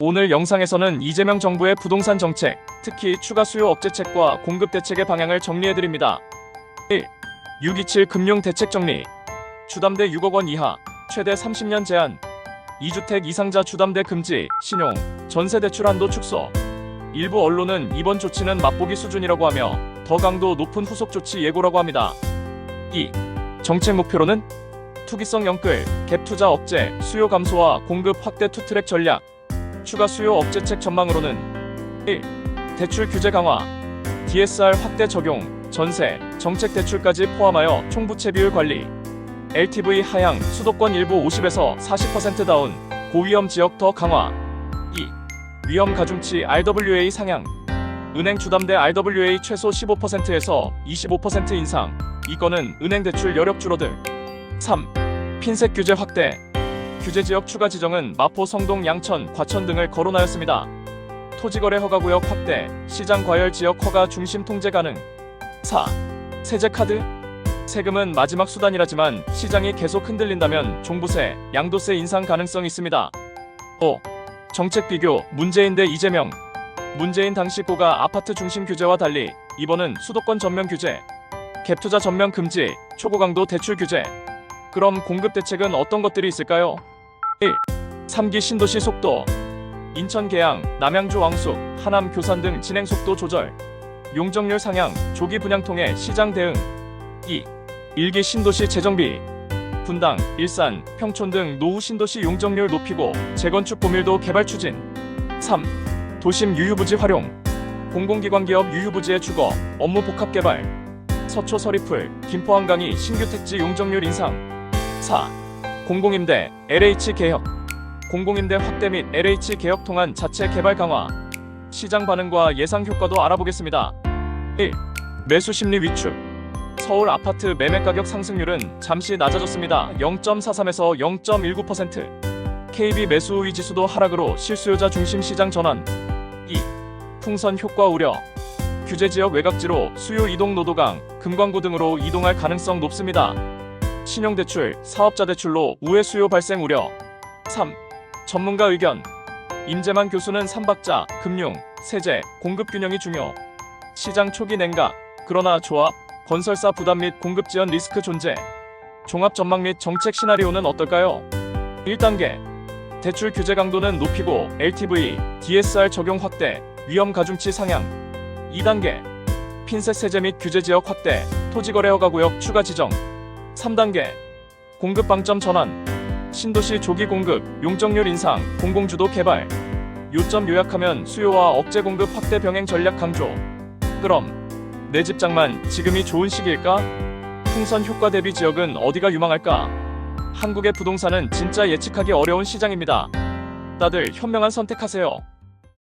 오늘 영상에서는 이재명 정부의 부동산 정책, 특히 추가 수요 억제책과 공급 대책의 방향을 정리해드립니다. 1. 627 금융 대책 정리. 주담대 6억 원 이하, 최대 30년 제한. 2주택 이상자 주담대 금지, 신용, 전세 대출 한도 축소. 일부 언론은 이번 조치는 맛보기 수준이라고 하며 더 강도 높은 후속 조치 예고라고 합니다. 2. 정책 목표로는 투기성 영끌, 갭 투자 억제, 수요 감소와 공급 확대 투트랙 전략. 추가 수요 억제책 전망으로는 1. 대출 규제 강화 DSR 확대 적용 전세 정책 대출까지 포함하여 총부채 비율 관리 LTV 하향 수도권 일부 50에서 40% 다운 고위험 지역 더 강화 2. 위험 가중치 RWA 상향 은행 주담대 RWA 최소 15%에서 25% 인상 이건은 은행 대출 여력 줄어들 3. 핀셋 규제 확대 규제 지역 추가 지정은 마포, 성동, 양천, 과천 등을 거론하였습니다. 토지거래 허가구역 확대, 시장 과열 지역 허가 중심 통제 가능. 4. 세제 카드 세금은 마지막 수단이라지만 시장이 계속 흔들린다면 종부세, 양도세 인상 가능성 있습니다. 5. 정책 비교 문재인 대 이재명 문재인 당시 고가 아파트 중심 규제와 달리 이번은 수도권 전면 규제, 갭투자 전면 금지, 초고강도 대출 규제. 그럼 공급 대책은 어떤 것들이 있을까요? 1. 3기 신도시 속도 인천 계양, 남양주 왕숙, 하남 교산 등 진행 속도 조절 용적률 상향, 조기 분양 통해 시장 대응 2. 1기 신도시 재정비 분당, 일산, 평촌 등 노후 신도시 용적률 높이고 재건축 보밀도 개발 추진 3. 도심 유휴부지 활용 공공기관 기업 유휴부지의 주거, 업무 복합 개발 서초 서리풀, 김포 한강이 신규 택지 용적률 인상 4. 공공임대, LH 개혁 공공임대 확대 및 LH 개혁 통한 자체 개발 강화 시장 반응과 예상 효과도 알아보겠습니다. 1. 매수 심리 위축 서울 아파트 매매 가격 상승률은 잠시 낮아졌습니다. 0.43에서 0.19% KB 매수 우위 지수도 하락으로 실수요자 중심 시장 전환 2. 풍선 효과 우려 규제 지역 외곽지로 수요 이동 노도강, 금광구 등으로 이동할 가능성 높습니다. 신용대출, 사업자 대출로 우회 수요 발생 우려. 3. 전문가 의견. 임재만 교수는 삼박자, 금융, 세제, 공급 균형이 중요. 시장 초기 냉각, 그러나 조합, 건설사 부담 및 공급 지연 리스크 존재. 종합 전망 및 정책 시나리오는 어떨까요? 1단계. 대출 규제 강도는 높이고 LTV, DSR 적용 확대, 위험 가중치 상향. 2단계. 핀셋 세제 및 규제 지역 확대, 토지거래 허가 구역 추가 지정. 3단계 공급 방점 전환 신도시 조기 공급 용적률 인상 공공주도 개발 요점 요약하면 수요와 억제 공급 확대 병행 전략 강조 그럼 내 집 장만 지금이 좋은 시기일까? 풍선 효과 대비 지역은 어디가 유망할까? 한국의 부동산은 진짜 예측하기 어려운 시장입니다. 다들 현명한 선택하세요.